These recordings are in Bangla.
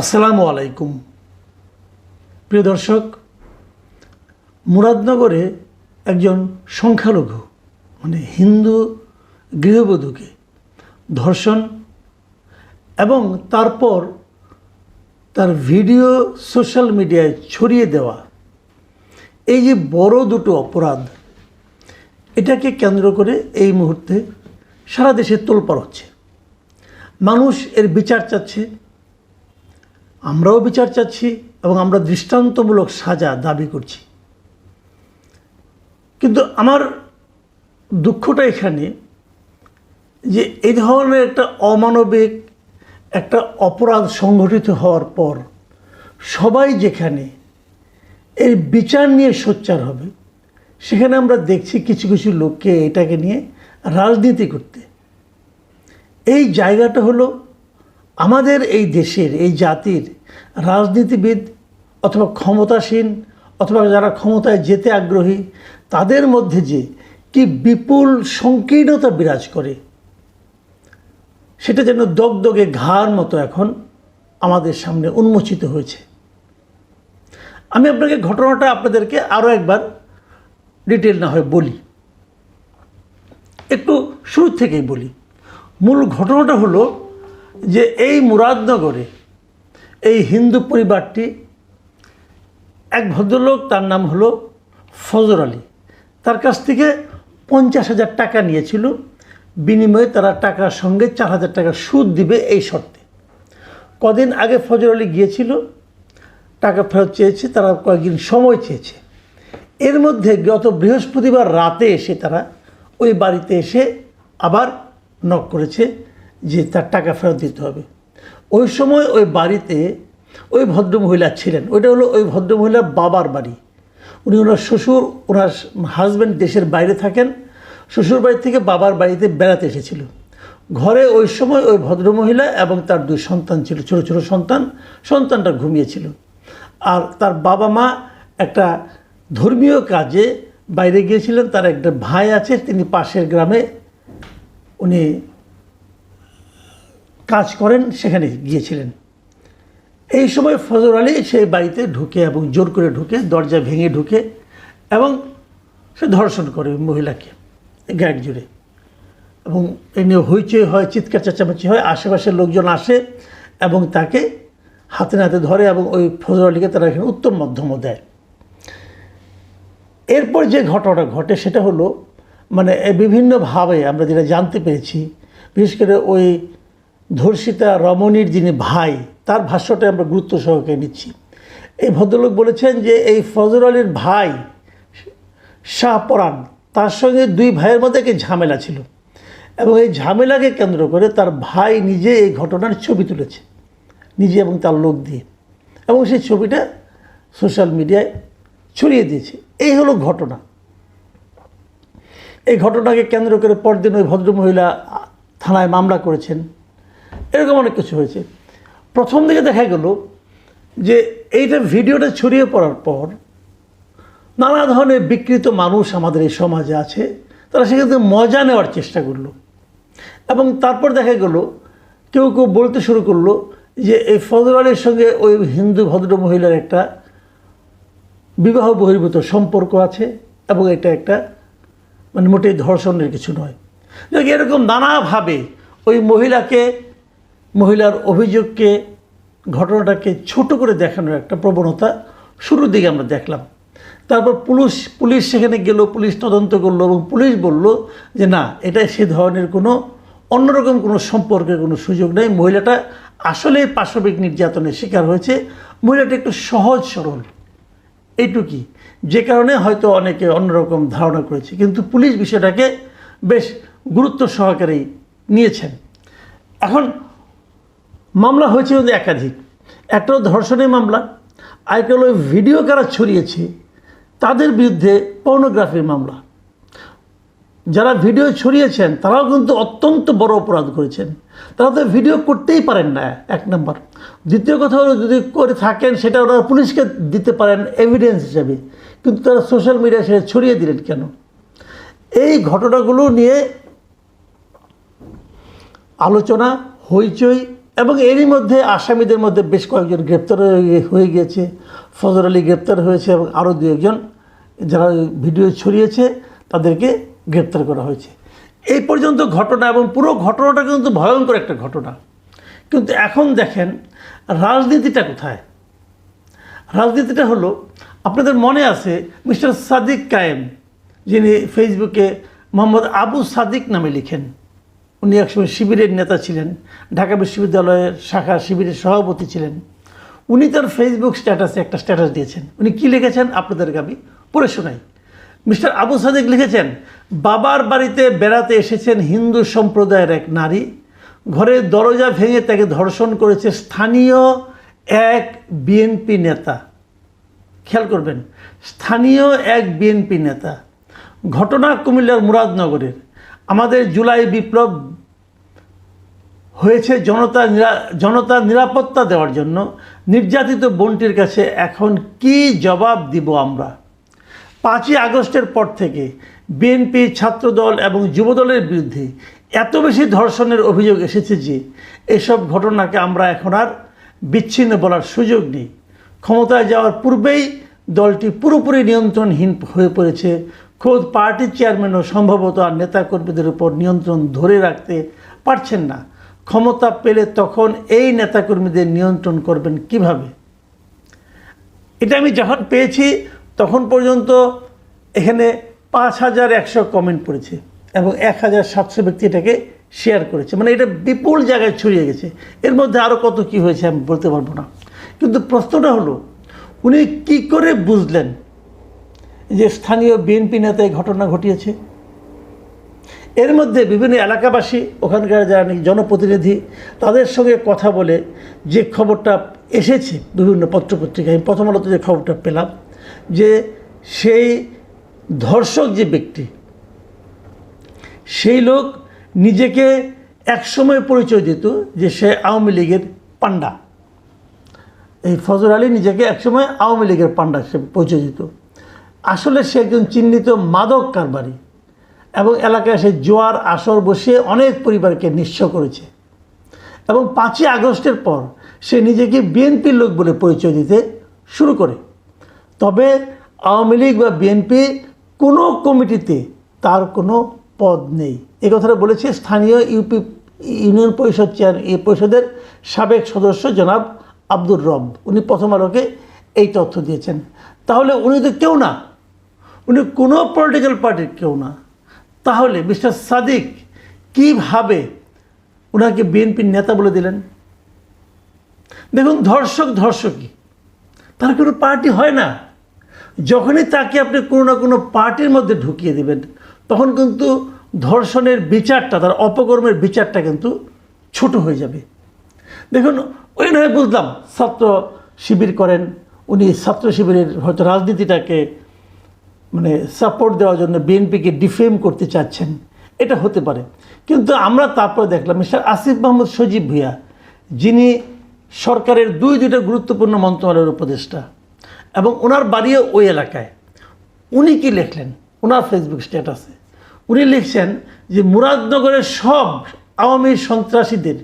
আসসালামু আলাইকুম। প্রিয় দর্শক, মুরাদনগরে একজন সংখ্যালঘু মানে হিন্দু গৃহবধূকে ধর্ষণ এবং তারপর তার ভিডিও সোশ্যাল মিডিয়ায় ছড়িয়ে দেওয়া, এই যে বড় দুটো অপরাধ, এটাকে কেন্দ্র করে এই মুহূর্তে সারা দেশে তোলপাড় হচ্ছে। মানুষ এর বিচার চাচ্ছে আমরাও বিচার চাচ্ছি এবং আমরা দৃষ্টান্তমূলক সাজা দাবি করছি। কিন্তু আমার দুঃখটা এখানে যে এই ধরনের একটা অমানবিক, একটা অপরাধ সংঘটিত হওয়ার পর সবাই যেখানে এর বিচার নিয়ে সোচ্চার হবে, সেখানে আমরা দেখছি কিছু কিছু লোককে এটাকে নিয়ে রাজনীতি করতে। এই জায়গাটা হলো আমাদের এই দেশের, এই জাতির রাজনীতিবিদ অথবা ক্ষমতাসীন অথবা যারা ক্ষমতায় যেতে আগ্রহী, তাদের মধ্যে যে কি বিপুল সংকীর্ণতা বিরাজ করে, সেটা যেন দগদগে ঘাড় মতো এখন আমাদের সামনে উন্মোচিত হয়েছে। আমি আপনাকে ঘটনাটা আপনাদেরকে আরও একবার ডিটেল না হয় বলি। একটু শুরু থেকেই বলি। মূল ঘটনাটা হলো যে এই মুরাদনগরে এই হিন্দু পরিবারটি এক ভদ্রলোক, তার নাম হলো ফজর আলী। তার কাছ থেকে পঞ্চাশ হাজার টাকা নিয়েছিল। বিনিময়ে তারা টাকার সঙ্গে চার হাজার টাকা সুদ দিবে এই শর্তে। কদিন আগে ফজর আলী গিয়েছিল। টাকা ফেরত চেয়েছে, তারা কয়েকদিন সময় চেয়েছে। এর মধ্যে গত বৃহস্পতিবার রাতে এসে তারা ওই বাড়িতে এসে আবার নক করেছে। যে তার টাকা ফেরত দিতে হবে। ওই সময় ওই বাড়িতে ওই ভদ্রমহিলা ছিলেন। ওইটা হলো ওই ভদ্রমহিলার বাবার বাড়ি। উনি ওনার শ্বশুর, ওনার হাজব্যান্ড দেশের বাইরে থাকেন। শ্বশুর বাড়ি থেকে বাবার বাড়িতে বেড়াতে এসেছিল। ঘরে ওই সময় ওই ভদ্রমহিলা এবং তার দুই সন্তান ছিল, ছোট ছোট সন্তান। সন্তানটা ঘুমিয়েছিল। আর তার বাবা মা একটা ধর্মীয় কাজে বাইরে গিয়েছিলেন। তার একটা ভাই আছে, তিনি পাশের গ্রামে। উনি কাজ করেন, সেখানে গিয়েছিলেন। এই সময় ফজর আলী সেই বাড়িতে ঢুকে এবং জোর করে ঢুকে, দরজা ভেঙে ঢুকে এবং সে ধর্ষণ করে মহিলাকে গ্যাট জুড়ে। এবং এই নিয়ে হইচই হয়, চিৎকার চেঁচামেচি হয়, আশেপাশের লোকজন আসে এবং তাকে হাতে নাতে ধরে এবং ওই ফজর আলীকে তারা এখানে উত্তম মধ্যমও দেয়। এরপর যে ঘটনাটা ঘটে, সেটা হলো মানে বিভিন্নভাবে আমরা যেটা জানতে পেরেছি, বিশেষ করে ওই ধর্ষিতা রমণীর যিনি ভাই, তার ভাষ্যটা আমরা গুরুত্ব সহকারে নিচ্ছি। এই ভদ্রলোক বলেছেন যে এই ফজর আলীর ভাই শাহপরাণ তার সঙ্গে দুই ভাইয়ের মধ্যে একটি ঝামেলা ছিল এবং এই ঝামেলাকে কেন্দ্র করে তার ভাই নিজে এই ঘটনার ছবি তুলেছে, নিজে এবং তার লোক দিয়ে এবং সেই ছবিটা সোশ্যাল মিডিয়ায় ছড়িয়ে দিয়েছে। এই হলো ঘটনা। এই ঘটনাকে কেন্দ্র করে পরদিন ওই ভদ্রমহিলা থানায় মামলা করেছেন। এরকম অনেক কিছু হয়েছে। প্রথম দিকে দেখা গেল যে এইটা ভিডিওটা ছড়িয়ে পড়ার পর নানা ধরনের বিকৃত মানুষ আমাদের এই সমাজে আছে, তারা থেকে মজা নেওয়ার চেষ্টা করল। এবং তারপর দেখা গেল কেউ কেউ বলতে শুরু করল যে এই ফজর আলীর সঙ্গে ওই হিন্দু ভদ্র মহিলার একটা বিবাহ বহির্ভূত সম্পর্ক আছে এবং এটা একটা মানে মোটেই ধর্ষণের কিছু নয়। এরকম নানাভাবে ওই মহিলাকে মহিলার অভিযোগকে, ঘটনাটাকে ছোট করে দেখানোর একটা প্রবণতা শুরুর দিকে আমরা দেখলাম। তারপর পুলিশ পুলিশ সেখানে গেল, পুলিশ তদন্ত করল এবং পুলিশ বলল যে, না, এটা সে ধরনের কোনো অন্যরকম কোনো সম্পর্কের কোনো সুযোগ নেই। মহিলাটা আসলেই পাশবিক নির্যাতনের শিকার হয়েছে। মহিলাটা একটু সহজ সরল। এইটুকুই। যে কারণে হয়তো অনেকে অন্যরকম ধারণা করেছে। কিন্তু পুলিশ বিষয়টাকে বেশ গুরুত্ব সহকারেই নিয়েছেন। এখন মামলা হয়েছে কিন্তু একাধিক। একটা ধর্ষণের মামলা, আরেকটা হলো ভিডিও কারা ছড়িয়েছে, তাদের বিরুদ্ধে পর্নোগ্রাফির মামলা। যারা ভিডিও ছড়িয়েছেন, তারাও কিন্তু অত্যন্ত বড় অপরাধ করেছেন। তারা তো ভিডিও করতেই পারেন না, এক নম্বর। দ্বিতীয় কথা হলো, যদি করে থাকেন, সেটা ওরা পুলিশকে দিতে পারেন এভিডেন্স হিসাবে। কিন্তু তারা সোশ্যাল মিডিয়া সেটা ছড়িয়ে দিলেন কেন? এই ঘটনাগুলো নিয়ে আলোচনা, হইচই এবং এরই মধ্যে আসামিদের মধ্যে বেশ কয়েকজন গ্রেপ্তার হয়ে- গিয়েছে। ফজর আলী গ্রেপ্তার হয়েছে এবং আরও দু একজন যারা ভিডিও ছড়িয়েছে তাদেরকে গ্রেপ্তার করা হয়েছে। এই পর্যন্ত ঘটনা এবং পুরো ঘটনাটা কিন্তু ভয়ঙ্কর একটা ঘটনা। কিন্তু এখন দেখেন রাজনীতিটা কোথায়? রাজনীতিটা হলো, আপনাদের মনে আছে মিস্টার সাদিক কায়েম, যিনি ফেসবুকে মোহাম্মদ আবু সাদিক নামে লিখেন। উনি একসময় শিবিরের নেতা ছিলেন, ঢাকা বিশ্ববিদ্যালয়ের শাখা শিবিরের সভাপতি ছিলেন। উনি তার ফেসবুক স্ট্যাটাসে একটা স্ট্যাটাস দিয়েছেন। উনি কী লিখেছেন আপনাদেরকে আমি পড়ে শোনাই। মিস্টার আবু সাদেক লিখেছেন, বাবার বাড়িতে বেড়াতে এসেছেন হিন্দু সম্প্রদায়ের এক নারী। ঘরের দরজা ভেঙে তাকে ধর্ষণ করেছে স্থানীয় এক বিএনপি নেতা। খেয়াল করবেন, স্থানীয় এক বিএনপি নেতা। ঘটনা কুমিল্লার মুরাদনগরের। আমাদের জুলাই বিপ্লব হয়েছে জনতা জনতার নিরাপত্তা দেওয়ার জন্য। নির্যাতিত বোনটির কাছে এখন কি জবাব দিব আমরা? পাঁচই আগস্টের পর থেকে বিএনপি, ছাত্রদল এবং যুবদলের বিরুদ্ধে এত বেশি ধর্ষণের অভিযোগ এসেছে যে এসব ঘটনাকে আমরা এখন আর বিচ্ছিন্ন বলার সুযোগ নেই। ক্ষমতায় যাওয়ার পূর্বেই দলটি পুরোপুরি নিয়ন্ত্রণহীন হয়ে পড়েছে। খোদ পার্টির চেয়ারম্যানও সম্ভবত আর নেতাকর্মীদের উপর নিয়ন্ত্রণ ধরে রাখতে পারছেন না। ক্ষমতা পেলে তখন এই নেতাকর্মীদের নিয়ন্ত্রণ করবেন কীভাবে? এটা আমি যখন পেয়েছি, তখন পর্যন্ত এখানে পাঁচ হাজার একশো কমেন্ট পড়েছে এবং এক হাজার সাতশো ব্যক্তি এটাকে শেয়ার করেছে। মানে এটা বিপুল জায়গায় ছড়িয়ে গেছে। এর মধ্যে আরও কত কি হয়েছে আমি বলতে পারব না। কিন্তু প্রশ্নটা হলো, উনি কি করে বুঝলেন যে স্থানীয় বিএনপি নেতা এই ঘটনা ঘটিয়েছে? এর মধ্যে বিভিন্ন এলাকাবাসী, ওখানকার যারা জনপ্রতিনিধি, তাদের সঙ্গে কথা বলে যে খবরটা এসেছে বিভিন্ন পত্রপত্রিকায়, আমি প্রথম আলোতে যে খবরটা পেলাম যে সেই ধর্ষক যে ব্যক্তি, সেই লোক নিজেকে একসময় পরিচয় দিত যে সে আওয়ামী লীগের পাণ্ডা। এই ফজর আলী নিজেকে একসময় আওয়ামী লীগের পাণ্ডা হিসেবে পরিচয় দিত। আসলে সে একজন চিহ্নিত মাদক কারবারি। এবং এলাকায় সে জোয়ার, আসর বসিয়ে অনেক পরিবারকে নিঃস্ব করেছে। এবং পাঁচই আগস্টের পর সে নিজেকে বিএনপির লোক বলে পরিচয় দিতে শুরু করে। তবে আওয়ামী লীগ বা বিএনপি কোনো কমিটিতে তার কোনো পদ নেই। এ কথাটা বলেছে স্থানীয় ইউপি ইউনিয়ন পরিষদ চেয়ার পরিষদের সাবেক সদস্য জনাব আব্দুর রব। উনি প্রথম আলোকে এই তথ্য দিয়েছেন। তাহলে উনি তো কেউ না। উনি কোনো পলিটিক্যাল পার্টির কেউ না। তাহলে মিস্টার সাদিক কীভাবে ওনাকে বিএনপির নেতা বলে দিলেন? দেখুন, ধর্ষক ধর্ষকই। তার কোনো পার্টি হয় না। যখনই তাকে আপনি কোনো না কোনো পার্টির মধ্যে ঢুকিয়ে দেবেন, তখন কিন্তু ধর্ষণের বিচারটা, তার অপকর্মের বিচারটা কিন্তু ছোট হয়ে যাবে। দেখুন, ওই নয়, বুঝলাম, ছাত্র শিবির করেন, উনি ছাত্র শিবিরের হয়তো রাজনীতিটাকে মানে সাপোর্ট দেওয়ার জন্য বিএনপিকে ডিফেম করতে চাচ্ছেন। এটা হতে পারে। কিন্তু আমরা তারপর দেখলাম, মিস্টার আসিফ মাহমুদ সজীব ভুইয়া, যিনি সরকারের দুই দুইটা গুরুত্বপূর্ণ মন্ত্রণালয়ের উপদেষ্টা এবং ওনার বাড়িও ওই এলাকায়। উনি কি লিখলেন? ওনার ফেসবুক স্ট্যাটাসে উনি লিখছেন যে মুরাদনগরের সব আওয়ামী সন্ত্রাসীদের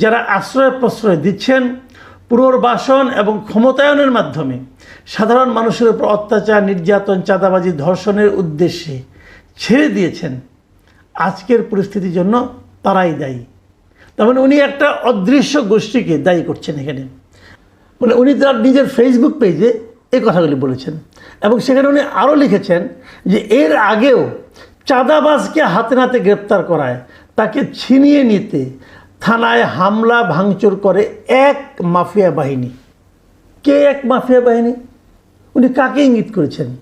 যারা আশ্রয় প্রশ্রয় দিচ্ছেন পুনর্বাসন এবং ক্ষমতায়নের মাধ্যমে সাধারণ মানুষের উপর অত্যাচার, নির্যাতন, চাঁদাবাজি, ধর্ষণের উদ্দেশ্যে ছেড়ে দিয়েছেন। আজকের পরিস্থিতির জন্য তারাই দায়ী। তার মানে উনি একটা অদৃশ্য গোষ্ঠীকে দায়ী করছেন এখানে। মানে উনি তার নিজের ফেসবুক পেজে এই কথাগুলি বলেছেন এবং সেখানে উনি আরও লিখেছেন যে এর আগেও চাঁদাবাজকে হাতে নাতে গ্রেপ্তার করায় তাকে ছিনিয়ে নিতে থানায় হামলা, ভাঙচুর করে এক মাফিয়া বাহিনী। কে এক মাফিয়া বাহিনী? উনি কাকে ইঙ্গিত করেছেন?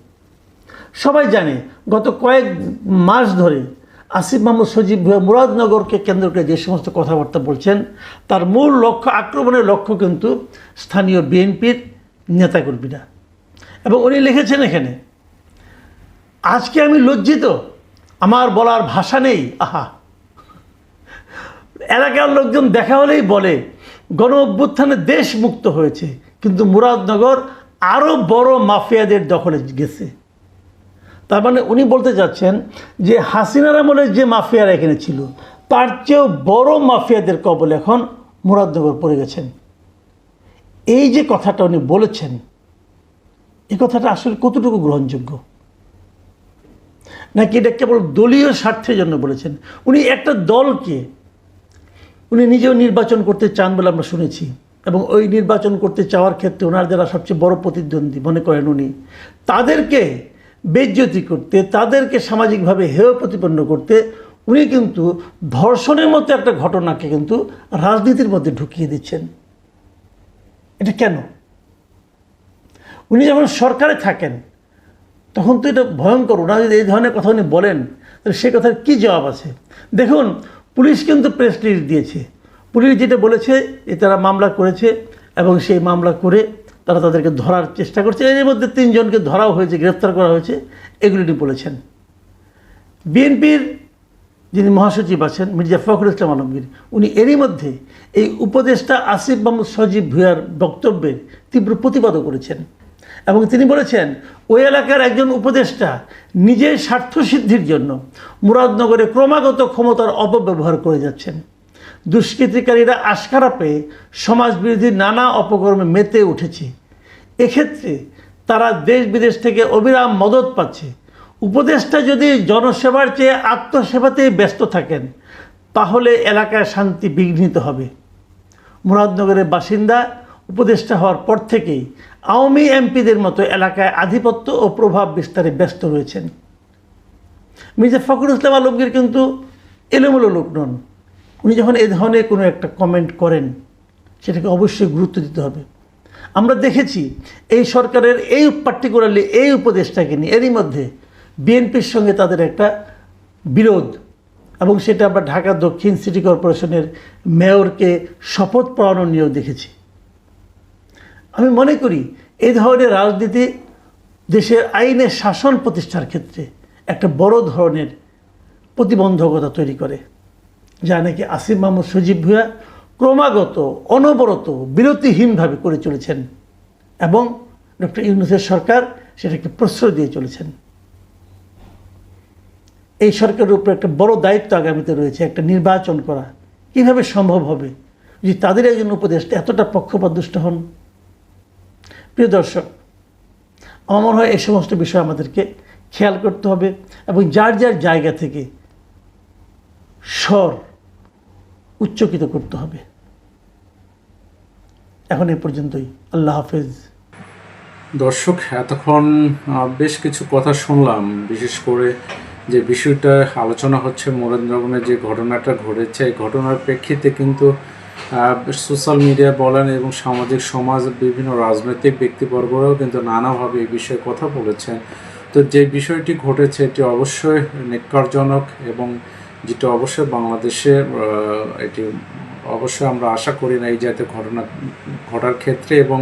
সবাই জানে, গত কয়েক মাস ধরে আসিফ মাহমুদ সজীব ভুয়া মুরাদনগরকে কেন্দ্র করে যে সমস্ত কথাবার্তা বলছেন, তার মূল লক্ষ্য, আক্রমণের লক্ষ্য কিন্তু স্থানীয় বিএনপির নেতাকর্মীরা। এবং উনি লিখেছেন এখানে, আজকে আমি লজ্জিত, আমার বলার ভাষা নেই। আহা এলাকার লোকজন দেখা হলেই বলে, গণ অভ্যুত্থানে দেশ মুক্ত হয়েছে, কিন্তু মুরাদনগর আরও বড় মাফিয়াদের দখলে গেছে। তার মানে উনি বলতে চাচ্ছেন যে হাসিনার আমলে যে মাফিয়ারা এখানে ছিল, তার চেয়েও বড় মাফিয়াদের কবল এখন মুরাদনগর পড়ে গেছেন। এই যে কথাটা উনি বলেছেন এই কথাটা আসলে কতটুকু গ্রহণযোগ্য? নাকি এটা কেবল দলীয় স্বার্থের জন্য বলেছেন? উনি একটা দলকে উনি নিজেও নির্বাচন করতে চান বলে আমরা শুনেছি। এবং ওই নির্বাচন করতে চাওয়ার ক্ষেত্রে ওনার যারা সবচেয়ে বড় প্রতিদ্বন্দ্বী মনে করেন উনি, তাদেরকে বেজ্জতি করতে, তাদেরকে সামাজিকভাবে হেয় প্রতিপন্ন করতে উনি কিন্তু ধর্ষণের মতো একটা ঘটনাকে কিন্তু রাজনীতির মধ্যে ঢুকিয়ে দিচ্ছেন। এটা কেন? উনি যখন সরকারে থাকেন, তখন তো এটা ভয়ঙ্কর। ওনারা যদি এই ধরনের কথা উনি বলেন, তাহলে সে কথার কী জবাব আছে? দেখুন পুলিশ কিন্তু প্রেস রিলিজ দিয়েছে। পুলিশ যেটা বলেছে যে তারা মামলা করেছে এবং সেই মামলা করে তারা তাদেরকে ধরার চেষ্টা করছে। এর মধ্যে তিনজনকে ধরাও হয়েছে, গ্রেফতার করা হয়েছে, এগুলি বলেছেন। বিএনপির যিনি মহাসচিব আছেন, মির্জা ফখরুল ইসলাম আলমগীর, উনি এরই মধ্যে এই উপদেষ্টা আসিফ মাহমুদ সজীব ভুয়ার বক্তব্যের তীব্র প্রতিবাদও করেছেন। এবং তিনি বলেছেন, ওই এলাকার একজন উপদেষ্টা নিজের স্বার্থসিদ্ধির জন্য মুরাদনগরে ক্রমাগত ক্ষমতার অপব্যবহার করে যাচ্ছেন। দুষ্কৃতিকারীরা আশকারা পেয়ে সমাজবিরোধী নানা অপকর্মে মেতে উঠেছে। এক্ষেত্রে তারা দেশ বিদেশ থেকে অবিরাম মদত পাচ্ছে। উপদেষ্টা যদি জনসেবার চেয়ে আত্মসেবাতেই ব্যস্ত থাকেন, তাহলে এলাকায় শান্তি বিঘ্নিত হবে। মুরাদনগরের বাসিন্দা উপদেষ্টা হওয়ার পর থেকেই আওয়ামী এমপিদের মতো এলাকায় আধিপত্য ও প্রভাব বিস্তারে ব্যস্ত রয়েছেন। মির্জা ফখরুল ইসলাম আলমগীর কিন্তু এলোমেলো লোক নন। উনি যখন এ ধরনের কোনো একটা কমেন্ট করেন, সেটাকে অবশ্যই গুরুত্ব দিতে হবে। আমরা দেখেছি এই সরকারের এই পার্টিকুলারলি এই উপদেশটাকে নিয়ে, এরই মধ্যে বিএনপির সঙ্গে তাদের একটা বিরোধ এবং সেটা আমরা ঢাকা দক্ষিণ সিটি কর্পোরেশনের মেয়রকে শপথ পড়ানো নিয়েও দেখেছি। আমি মনে করি এই ধরনের রাজনীতি দেশের আইনের শাসন প্রতিষ্ঠার ক্ষেত্রে একটা বড় ধরনের প্রতিবন্ধকতা তৈরি করে, যা নাকি আসিফ মাহমুদ সজীব ভুয়া ক্রমাগত, অনবরত বিরতিহীনভাবে করে চলেছেন এবং ডক্টর ইউনুসের সরকার সেটাকে প্রশ্রয় দিয়ে চলেছেন। এই সরকারের উপর একটা বড় দায়িত্ব আগামীতে রয়েছে, একটা নির্বাচন করা। কীভাবে সম্ভব হবে? যদি তাদের একজন উপদেষ্টা এতটা পক্ষপাতদুষ্ট হন প্রিয় দর্শক আমার হয় এই সমস্ত বিষয় আমাদেরকে খেয়াল করতে হবে এবং যার যার জায়গা থেকে স্বর উচ্চকিত করতে হবে। এখন এ পর্যন্তই। আল্লাহ হাফেজ। দর্শক, এতক্ষণ বেশ কিছু কথা শুনলাম, বিশেষ করে যে বিষয়টা আলোচনা হচ্ছে মোরেন্দ্রগণের যে ঘটনাটা ঘটেছে, এই ঘটনার প্রেক্ষিতে কিন্তু সোশ্যাল মিডিয়া বলেন এবং সামাজিক সমাজ, বিভিন্ন রাজনৈতিক ব্যক্তিবর্গরাও কিন্তু নানাভাবে এই বিষয়ে কথা বলেছেন। তো যে বিষয়টি ঘটেছে, এটি অবশ্যই নিকারজনক এবং যেটা অবশ্যই বাংলাদেশে এটি অবশ্যই আমরা আশা করি না এই জাতীয় ঘটনা, ঘটার ক্ষেত্রে এবং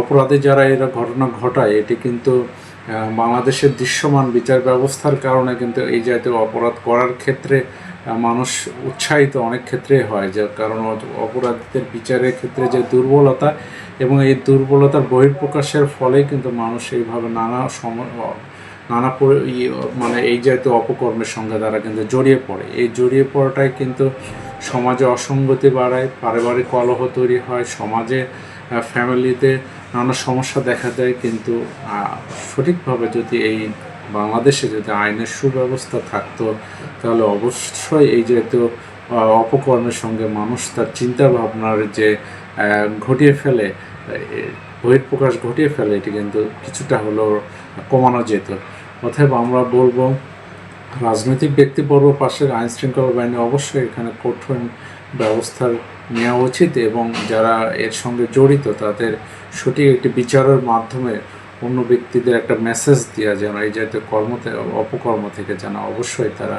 অপরাধী যারা এরা ঘটনা ঘটায়, এটি কিন্তু বাংলাদেশের দৃশ্যমান বিচার ব্যবস্থার কারণে কিন্তু এই জাতীয় অপরাধ করার ক্ষেত্রে মানুষ উৎসাহিত অনেক ক্ষেত্রে হয় যে কারণ অপরাধীদের বিচারের ক্ষেত্রে যে দুর্বলতা এবং এই দুর্বলতার বহিঃপ্রকাশের ফলে কিন্তু মানুষ এইভাবে নানা সময় নানা মানে এই জাতীয় অপকর্মের সঙ্গে তারা কিন্তু জড়িয়ে পড়ে। এই জড়িয়ে পড়াটাই কিন্তু সমাজে অসঙ্গতি বাড়ায়, পারিবারিক কলহ তৈরি হয়, সমাজে ফ্যামিলিতে নানা সমস্যা দেখা দেয় কিন্তু সঠিকভাবে যদি এই বাংলাদেশে যদি আইনের সুব্যবস্থা থাকতো তাহলে অবশ্যই এই আহ, অপকর্মের সঙ্গে মানুষ তার চিন্তা ভাবনার যে ঘটিয়ে ফেলে বহিঃপ্রকাশ ঘটিয়ে ফেলে এটি কিন্তু কিছুটা হলেও কমানো যেত। অতএব আমরা বলব রাজনৈতিক ব্যক্তিবর্গ পাশের আইন শৃঙ্খলা বাহিনী অবশ্যই এখানে কঠোর ব্যবস্থা নেওয়া উচিত এবং যারা এর সঙ্গে জড়িত তাদের সঠিক একটি বিচারের মাধ্যমে অন্য ব্যক্তিদের একটা মেসেজ দেওয়া যেন এই জাতীয় কর্ম অপকর্ম থেকে যেন অবশ্যই তারা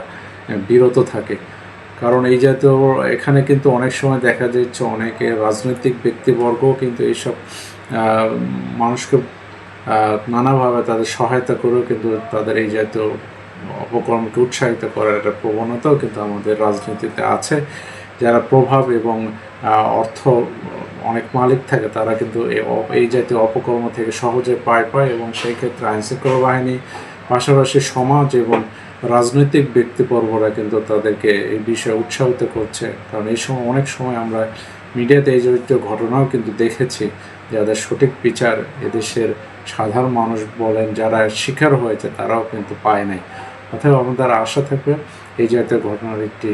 বিরত থাকে। কারণ এই জাতীয় এখানে কিন্তু অনেক সময় দেখা যাচ্ছে অনেকে রাজনৈতিক ব্যক্তিবর্গও কিন্তু এইসব মানুষকে নানাভাবে তাদের সহায়তা করেও কিন্তু তাদের এই জাতীয় অপকর্মকে উৎসাহিত করার একটা প্রবণতাও কিন্তু আমাদের রাজনীতিতে আছে। যারা প্রভাব এবং অর্থ অনেক মালিক থাকে, তারা কিন্তু এই জাতীয় অপকর্ম থেকে সহজে পায় পায় এবং সেই ক্ষেত্রে আইনশৃঙ্খলা বাহিনী, পাশাপাশি সমাজ এবং রাজনৈতিক ব্যক্তিবর্গরা কিন্তু তাদেরকে এই বিষয়ে উৎসাহিত করছে। কারণ এই সময়, অনেক সময় আমরা মিডিয়াতে এই জাতীয় ঘটনাও কিন্তু দেখেছি, যাদের সঠিক বিচার এদেশের সাধারণ মানুষ বলেন যারা শিকার হয়েছে, তারাও কিন্তু পায় নাই। অতএব আমাদের আশা থাকবে, এই জাতীয় ঘটনার একটি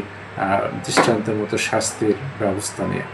দৃষ্টান্তের মতো শাস্তির ব্যবস্থা নিয়ে।